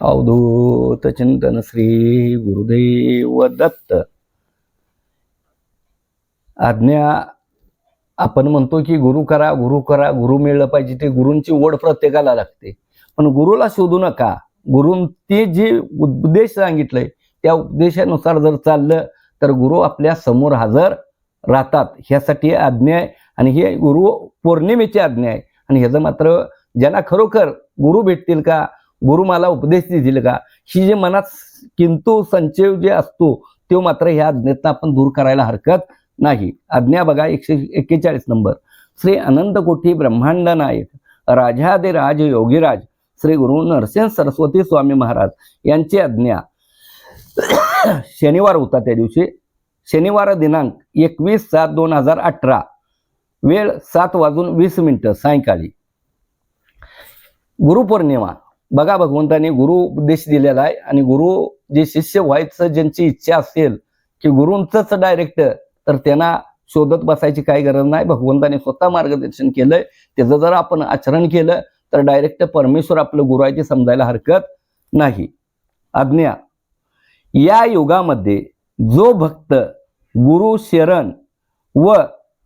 अवधूत चिंतन श्री गुरुदेव दत्त आज्ञा आपण म्हणतो की गुरु करा गुरु करा गुरु मिळलं पाहिजे ते गुरूंची ओढ प्रत्येकाला लागते. पण गुरुला शोधू नका. गुरुं ते जे उपदेश सांगितलंय त्या उपदेशानुसार जर चाललं तर गुरु आपल्यासमोर हजर राहतात. ह्यासाठी आज्ञा आहे. आणि हे गुरु पौर्णिमेची आज्ञा आहे. आणि ह्याचं मात्र ज्यांना खरोखर गुरु भेटतील का गुरु मला उपदेश देतील का? ही जे मनात किंतु संचय जे असतो तो मात्र ह्या आज्ञेतनं आपण दूर करायला हरकत नाही. आज्ञा बघा एकशे एक्केचाळीस नंबर. श्री अनंत कोठी ब्रह्मांड नायक राजादे राज योगीराज श्री गुरु नरसिंह सरस्वती स्वामी महाराज यांची आज्ञा. शनिवार होता त्या दिवशी. शनिवार दिनांक एकवीस सात दोन हजार अठरा. वेळ सात वाजून वीस मिनिटं सायंकाळी. गुरुपौर्णिमा. बघा भगवंताने गुरु उपदेश दिलेला आहे आणि गुरु जे शिष्य व्हायचं ज्यांची इच्छा असेल की गुरूंचंच डायरेक्ट तर त्यांना शोधत बसायची काही गरज नाही. भगवंताने स्वतः मार्गदर्शन केलंय. त्याचं जर आपण आचरण केलं तर डायरेक्ट परमेश्वर आपलं गुरु आहे ते समजायला हरकत नाही. आज्ञा. या युगामध्ये जो भक्त गुरु शरण व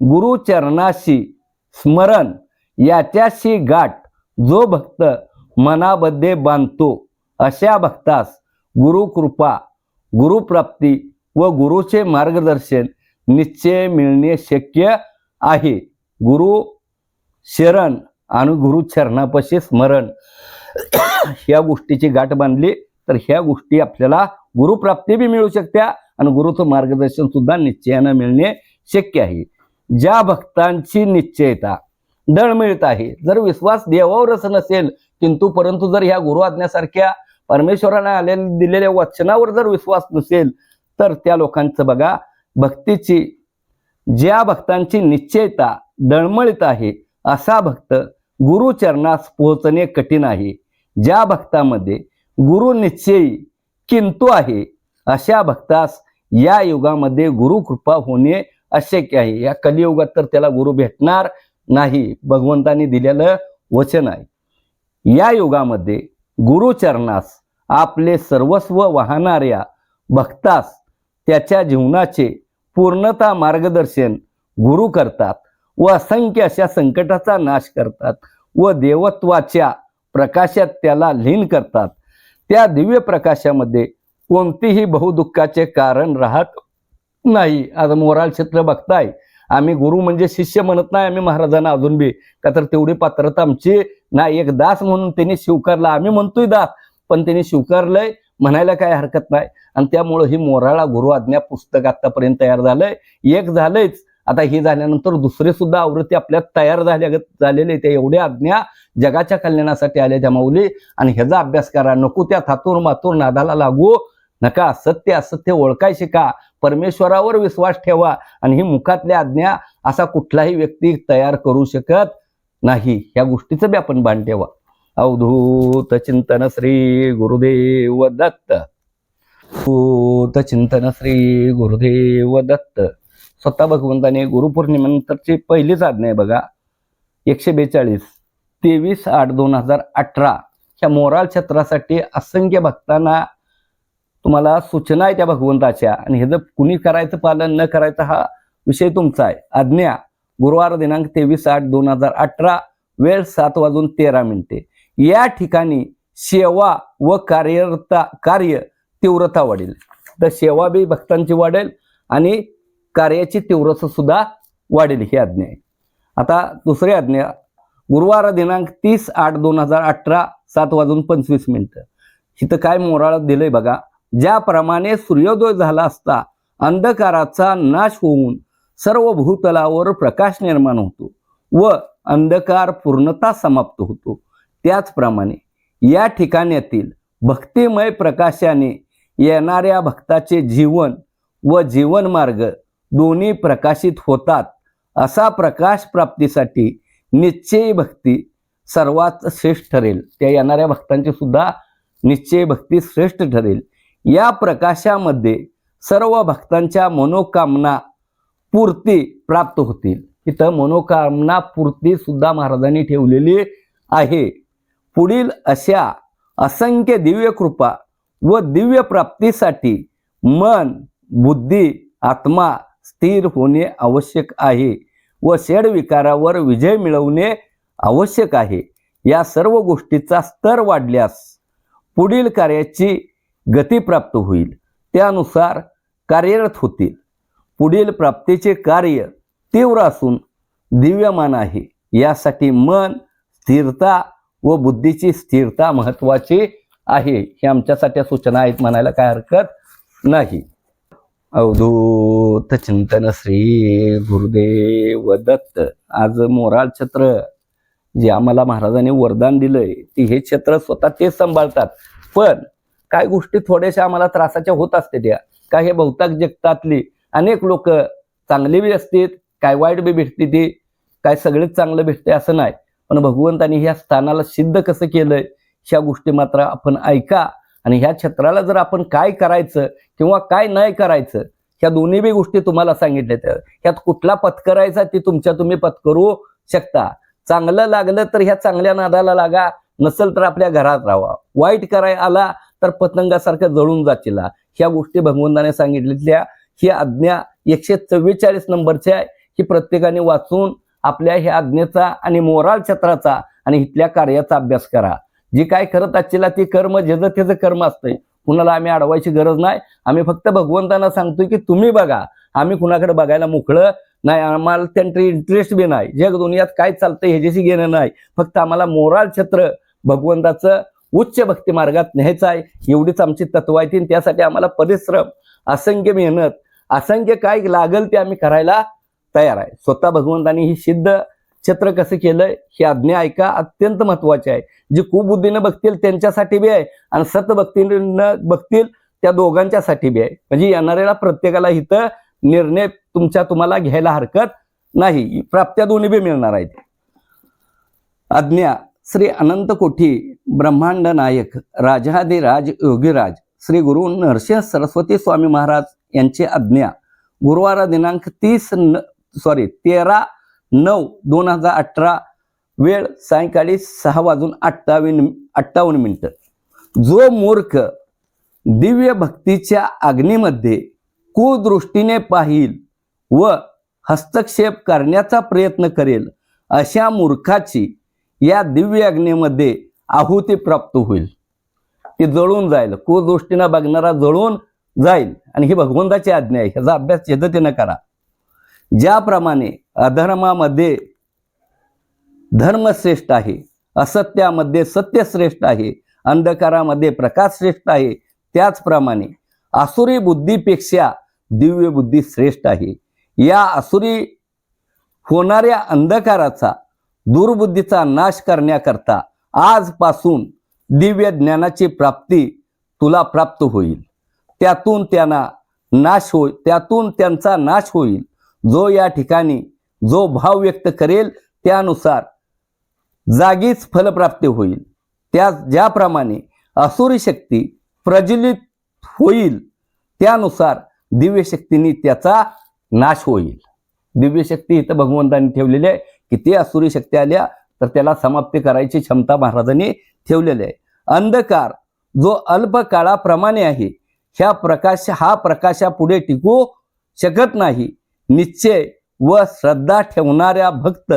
गुरुचरणाशी स्मरण याच्याशी गाठ जो भक्त मनामध्ये बांधतो. अशा भक्तास गुरुकृपा गुरुप्राप्ती व गुरुचे मार्गदर्शन निश्चय मिळणे शक्य आहे. गुरु शरण आणि गुरुचरणापाशी स्मरण. ह्या गोष्टीची गाठ बांधली तर ह्या गोष्टी आपल्याला गुरुप्राप्ती बी मिळू शकत्या आणि गुरुचं मार्गदर्शन सुद्धा निश्चयानं मिळणे शक्य आहे. ज्या भक्तांची निश्चयता दळ मिळत आहे. जर विश्वास देवावरच नसेल किंतु परंतु जर ह्या गुरु आज्ञासारख्या परमेश्वराने आलेल्या दिलेल्या वचनावर जर विश्वास नसेल तर त्या लोकांचं बघा भक्तीची ज्या भक्तांची निश्चयता डळमळीत आहे असा भक्त गुरुचरणास पोहोचणे कठीण आहे. ज्या भक्तामध्ये गुरु निश्चयी किंतु आहे अशा भक्तास या युगामध्ये गुरुकृपा होणे अशक्य आहे. या कलियुगात तर त्याला गुरु भेटणार नाही भगवंतानी दिलेलं वचन आहे. या युगामध्ये गुरुचरणास आपले सर्वस्व वाहणाऱ्या भक्तास त्याच्या जीवनाचे पूर्णता मार्गदर्शन गुरु करतात व असंख्य अशा संकटाचा नाश करतात व देवत्वाच्या प्रकाशात त्याला लीन करतात. त्या दिव्य प्रकाशामध्ये कोणतीही बहुदुःखाचे कारण राहत नाही. आज मोराल क्षेत्र बघताय. आम्ही गुरु म्हणजे शिष्य म्हणत नाही आम्ही महाराजांना अजून बी. का तर तेवढी पात्रता आमची ना एक दास म्हणून त्यांनी स्वीकारला. आम्ही म्हणतोय दास पण त्यांनी स्वीकारलंय म्हणायला काय हरकत नाही. आणि त्यामुळं ही मोराळा गुरु आज्ञा पुस्तक आतापर्यंत तयार झालंय. एक झालंयच. आता हे झाल्यानंतर दुसरे सुद्धा आवृत्ती आपल्यात तयार झाल्या झालेले त्या एवढ्या आज्ञा जगाच्या कल्याणासाठी आल्या त्या माऊली. आणि ह्याचा अभ्यास करा. नको त्या थातूर मातूर नादाला लागू. नका सत्य असत्य ओळखाय शिका परमेश्वरावर विश्वास ठेवा आणि ही मुखातल्या आज्ञा असा कुठलाही व्यक्ती तयार करू शकत नाही. ह्या गोष्टीचं बी आपण भान ठेवा. अवधूत चिंतन श्री गुरुदेव दत्त. अवधूत चिंतन श्री गुरुदेव दत्त. स्वतः भगवंताने गुरुपौर्णिमेनंतरची पहिलीच आज्ञा आहे बघा. एकशे बेचाळीस तेवीस आठ दोन हजार अठरा. ह्या मोराल क्षेत्रासाठी असंख्य भक्तांना तुम्हाला सूचना आहे त्या भगवंताच्या. आणि हे जर कुणी करायचं पालन न करायचं हा विषय तुमचा आहे. आज्ञा गुरुवार दिनांक तेवीस आठ दोन हजार अठरा वेळ सात वाजून तेरा मिनिटे. या ठिकाणी सेवा व कार्यरता कार्य तीव्रता वाढेल. तर सेवा बी भक्तांची वाढेल आणि कार्याची तीव्रता सुद्धा वाढेल ही आज्ञा आहे. आता दुसरी आज्ञा गुरुवार दिनांक तीस आठ दोन हजार अठरा सात वाजून पंचवीस मिनिटं. इथं काय मोराळात दिलंय बघा. ज्याप्रमाणे सूर्योदय झाला असता अंधकाराचा नाश होऊन सर्व भूतलावर प्रकाश निर्माण होतो व अंधकार पूर्णता समाप्त होतो. त्याचप्रमाणे या ठिकाणातील भक्तिमय प्रकाशाने येणाऱ्या भक्ताचे जीवन व जीवनमार्ग दोन्ही प्रकाशित होतात असा प्रकाश प्राप्तीसाठी निश्चय भक्ती सर्वात श्रेष्ठ ठरेल. त्या येणाऱ्या भक्तांची सुद्धा निश्चय भक्ती श्रेष्ठ ठरेल. या प्रकाशामध्ये सर्व भक्तांच्या मनोकामना पूर्ती प्राप्त होतील. इथं मनोकामना पूर्ती सुद्धा महाराजांनी ठेवलेली आहे. पुढील अशा असंख्य दिव्य कृपा व दिव्य प्राप्तीसाठी मन बुद्धी आत्मा स्थिर होणे आवश्यक आहे व षड विकारावर विजय मिळवणे आवश्यक आहे. या सर्व गोष्टीचा स्तर वाढल्यास पुढील कार्याची गती प्राप्त होईल. त्यानुसार कार्यरत होतील. पुढील प्राप्तीचे कार्य तीव्र असून दिव्यमान आहे. यासाठी मन स्थिरता व बुद्धीची स्थिरता महत्त्वाची आहे. हे आमच्यासाठी सूचना आहेत म्हणायला काय हरकत नाही. अवधूत चिंतन श्री गुरुदेव दत्त. आज मोराळ छत्र जे आम्हाला महाराजांनी वरदान दिलंय ते हे क्षेत्र स्वतः ते सांभाळतात. पण काय गोष्टी थोड्याशा आम्हाला त्रासाच्या होत असते त्या काय हे बहुतांश जगतातली अनेक लोक चांगली बी असतील काय वाईट बी भेटते ती काय सगळेच चांगलं भेटते असं नाही. पण भगवंतानी ह्या स्थानाला सिद्ध कसं केलंय ह्या गोष्टी मात्र आपण ऐका आणि ह्या क्षेत्राला जर आपण काय करायचं किंवा काय नाही करायचं ह्या दोन्ही बी गोष्टी तुम्हाला सांगितल्या त्या ह्यात कुठला पत्करायचा ती तुमच्या तुम्ही पत्करू शकता. चांगलं लागलं तर ह्या चांगल्या नादाला लागा नसेल तर आपल्या घरात राहावा वाईट कराय आला तर पतंगासारखं जळून जातील. ह्या गोष्टी भगवंताने सांगितलेल्या ही आज्ञा एकशे चव्वेचाळीस नंबरची आहे. ही प्रत्येकाने वाचून आपल्या ह्या आज्ञेचा आणि मोराल क्षेत्राचा आणि इथल्या कार्याचा अभ्यास करा. जी काय करत असतील ती कर्म जेचं त्याचं कर्म असतंय कुणाला आम्ही अडवायची गरज नाही. आम्ही फक्त भगवंतांना सांगतोय की तुम्ही बघा. आम्ही कुणाकडे बघायला मोकळं नाही. आम्हाला त्यांचं इंटरेस्ट बी नाही. जग दुनियात काय चालतंय ह्याच्याशी घेणं नाही. फक्त आम्हाला मोराल क्षेत्र भगवंताचं उच्च भक्ती मार्गात न्यायचा आहे. एवढीच आमची तत्व आहे त्यासाठी आम्हाला परिश्रम असंख्य मेहनत असंख्य काय लागल ते आम्ही करायला तयार आहे. स्वतः भगवंतांनी ही सिद्ध क्षेत्र कसं केलंय ही आज्ञा ऐका. अत्यंत महत्वाची आहे. जी कुबुद्धीनं बघतील त्यांच्यासाठी बी आहे. आणि सतभक्तीनं बघतील त्या दोघांच्यासाठी बी आहे. म्हणजे येणाऱ्याला प्रत्येकाला इथं निर्णय तुमच्या तुम्हाला घ्यायला हरकत नाही. प्राप्त्या दोन्ही बी मिळणार आहेत. आज्ञा श्री अनंत कोठी ब्रह्मांड नायक राजाधिराज योगीराज श्री गुरु नरसिंह सरस्वती स्वामी महाराज यांची आज्ञा. गुरुवार दिनांक तीस न सॉरी तेरा नऊ दोन हजार अठरा वेळ सायंकाळी सहा वाजून अठ्ठावीन अठ्ठावन्न मिनटं. जो मूर्ख दिव्य भक्तीच्या अग्नीमध्ये कुदृष्टीने पाहिल व हस्तक्षेप करण्याचा प्रयत्न करेल अशा मूर्खाची या दिव्य अग्नीमध्ये आहुती प्राप्त होईल. ती जळून जाईल. कुदृष्टीनं बघणारा जळून जाईल. आणि ही भगवंताची आज्ञा आहे. ह्याचा अभ्यास पद्धतीनं करा. ज्याप्रमाणे अधर्मामध्ये धर्म श्रेष्ठ आहे असत्यामध्ये सत्य श्रेष्ठ आहे अंधकारामध्ये प्रकाश श्रेष्ठ आहे त्याचप्रमाणे असुरी बुद्धीपेक्षा दिव्य बुद्धी श्रेष्ठ आहे. या असुरी होणाऱ्या अंधकाराचा दुर्बुद्धीचा नाश करण्याकरता आजपासून दिव्य ज्ञानाची प्राप्ती तुला प्राप्त होईल. त्यातून त्यांना नाश होईल त्यातून त्यांचा नाश होईल. जो या ठिकाणी जो भाव व्यक्त करेल त्यानुसार जागीच फलप्राप्ती होईल. त्या ज्याप्रमाणे असुरी शक्ती प्रज्वलित होईल त्यानुसार दिव्य शक्तीने त्याचा नाश होईल. दिव्य शक्ती इथं भगवंतांनी ठेवलेली आहे. किती असुरी शक्ती आल्या तर त्याला समाप्ती करायची क्षमता महाराजांनी ठेवलेली आहे. अंधकार जो अल्प काळाप्रमाणे आहे ह्या प्रकाश हा प्रकाशापुढे टिकू शकत नाही. निश्चय व श्रद्धा ठेवणाऱ्या भक्त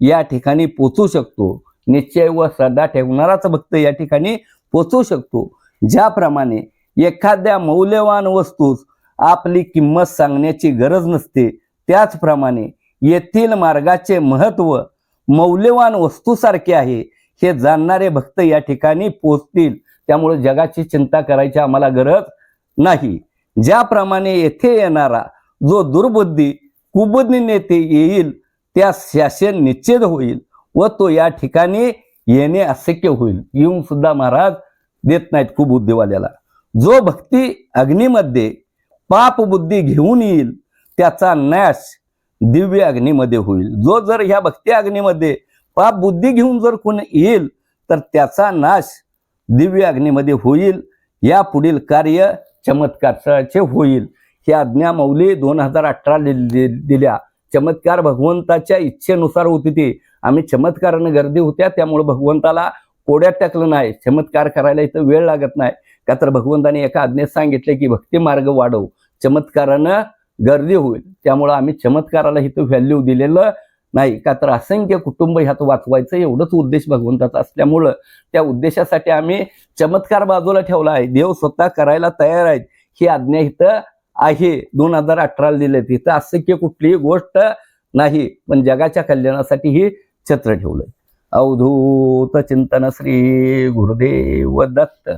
या ठिकाणी पोचू शकतो. निश्चय व श्रद्धा ठेवणाराच भक्त या ठिकाणी पोचू शकतो. ज्याप्रमाणे एखाद्या मौल्यवान वस्तूस आपली किंमत सांगण्याची गरज नसते त्याचप्रमाणे येथील मार्गाचे महत्त्व मौल्यवान वस्तूसारखे आहे. हे जाणणारे भक्त या ठिकाणी पोचतील त्यामुळे जगाची चिंता करायची आम्हाला गरज नाही. ज्याप्रमाणे येथे येणारा जो दुर्बुद्धी कुबुद्धीने नेते येईल त्या शासन निश्चित होईल व तो या ठिकाणी येणे अशक्य होईल. येऊन सुद्धा महाराज देत नाहीत कुबुद्धीवाल्याला जो भक्ती अग्नीमध्ये पाप बुद्धी घेऊन येईल त्याचा नाश दिव्य अग्नीमध्ये होईल. जो जर ह्या भक्ती अग्नीमध्ये पाप बुद्धी घेऊन जर कोण येईल तर त्याचा नाश दिव्य अग्नीमध्ये होईल. या पुढील कार्य चमत्काराचे होईल. ही आज्ञा मौली दोन हजार अठरा दिल्या चमत्कार भगवंताच्या इच्छेनुसार होती ती. आम्ही चमत्कारानं गर्दी होत्या त्यामुळे भगवंताला कोड्यात टाकलं नाही. चमत्कार करायला इथं वेळ लागत नाही. का तर भगवंताने एका आज्ञेत सांगितले की भक्ती मार्ग वाढव. चमत्कारानं गर्दी होईल. त्यामुळं आम्ही चमत्काराला इथं व्हॅल्यू दिलेलं नाही. का तर असंख्य कुटुंब ह्यात वाचवायचं एवढंच उद्देश भगवंताचा असल्यामुळं त्या उद्देशासाठी आम्ही चमत्कार बाजूला ठेवला आहे. देव स्वतः करायला तयार आहेत. ही आज्ञा इथं आहे. दोन हजार अठराला दिले तिथं असंख्य कुठलीही गोष्ट नाही. पण जगाच्या कल्याणासाठी ही छत्र ठेवलंय. अवधूत चिंतन श्री गुरुदेव दत्त.